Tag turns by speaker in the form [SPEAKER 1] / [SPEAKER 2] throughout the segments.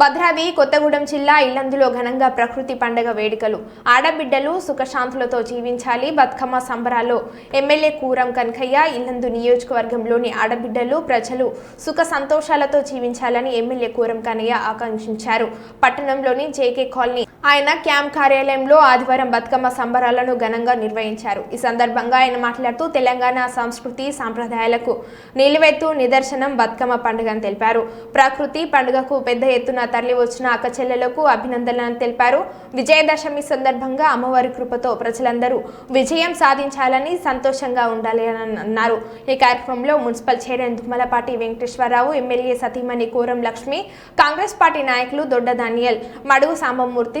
[SPEAKER 1] భద్రాద్రి కొత్తగూడెం జిల్లా ఇల్లందులో ఘనంగా ప్రకృతి పండగ వేడుకలు. ఆడబిడ్డలు సుఖశాంతులతో జీవించాలి. బతుకమ్మ సంబరాల్లో ఎమ్మెల్యే కూరం కనకయ్య ఇల్లందు నియోజకవర్గంలోని ఆడబిడ్డలు ప్రజలు సుఖ సంతోషాలతో జీవించాలని ఎమ్మెల్యే కూరం కనయ్య ఆకాంక్షించారు. పట్టణంలోని జేకే కాలనీ ఆయన క్యాంప్ కార్యాలయంలో ఆదివారం బతుకమ్మ సంబరాలను ఘనంగా నిర్వహించారు. ఈ సందర్భంగా ఆయన మాట్లాడుతూ తెలంగాణ సంస్కృతి సాంప్రదాయాలకు నిలువెత్తు నిదర్శనం బతుకమ్మ పండుగ అని తెలిపారు. ప్రకృతి పండుగకు పెద్ద ఎత్తున తరలి వచ్చిన అక్కచెల్లెలకు అభినందనలు తెలిపారు. విజయదశమి సందర్భంగా అమ్మవారి కృపతో ప్రజలందరూ విజయం సాధించాలని సంతోషంగా ఉండాలి అని అన్నారు. ఈ కార్యక్రమంలో municipal chairman Dummalapati Venkateswara Rao MLA సతీమణి కోరం లక్ష్మి కాంగ్రెస్ పార్టీ నాయకులు దొడ్డ దానియల్ మడుగు సాంబమూర్తి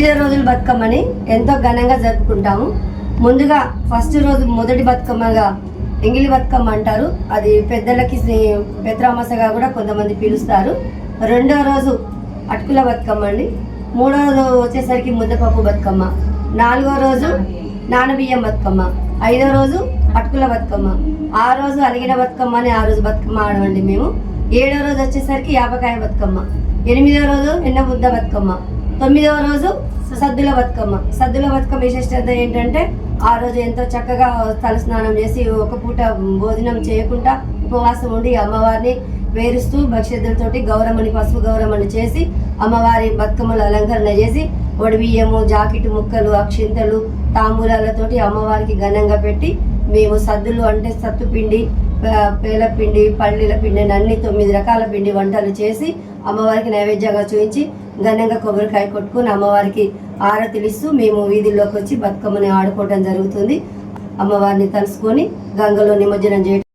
[SPEAKER 2] ఐదో రోజులు బతుకమ్మని ఎంతో ఘనంగా జరుపుకుంటాము. ముందుగా ఫస్ట్ రోజు మొదటి బతుకమ్మగా ఎంగిలి బతుకమ్మ అంటారు. అది పెద్దలకి స్నే- కూడా కొంతమంది పిలుస్తారు. రెండో రోజు అటుకుల బతుకమ్మ అండి. మూడో రోజు వచ్చేసరికి ముద్దపప్పు బతుకమ్మ. నాలుగో రోజు నానబియ్యం బతుకమ్మ. ఐదో రోజు అటుకుల బతుకమ్మ. ఆ రోజు అలిగిన బతుకమ్మ అని ఆ రోజు బతుకమ్మ ఆడమండి మేము. ఏడో రోజు వచ్చేసరికి యాపకాయ బతుకమ్మ. ఎనిమిదో రోజు ఎన్న బుద్ధ బతుకమ్మ. తొమ్మిదవ రోజు సద్దుల బతుకమ్మ. సద్దుల బతుకమ్మ విశిష్టత ఏంటంటే ఆ రోజు ఎంతో చక్కగా తలస్నానం చేసి ఒక పూట భోజనం చేయకుండా ఉపవాసం ఉండి అమ్మవారిని వేరుస్తూ భక్ష్యతలతోటి గౌరమ్మని పసుపు గౌరమ్మని చేసి అమ్మవారి బతుకమ్మలు అలంకరణ చేసి బియ్యము జాకెట్ ముక్కలు అక్షింతలు తాంబూలాలతోటి అమ్మవారికి ఘనంగా పెట్టి మేము సద్దులు అంటే సత్తు పేలపిండి పేల పిండి పల్లీల పిండి అన్ని తొమ్మిది రకాల పిండి వంటలు చేసి అమ్మవారికి నైవేద్యంగా చూపించి ఘనంగా కొబ్బరికాయ కొట్టుకుని అమ్మవారికి ఆరతిలిస్తూ మేము వీధుల్లోకి వచ్చి బతుకమ్మని ఆడుకోవడం జరుగుతుంది. అమ్మవారిని తలుసుకొని గంగలో నిమజ్జనం చేయడం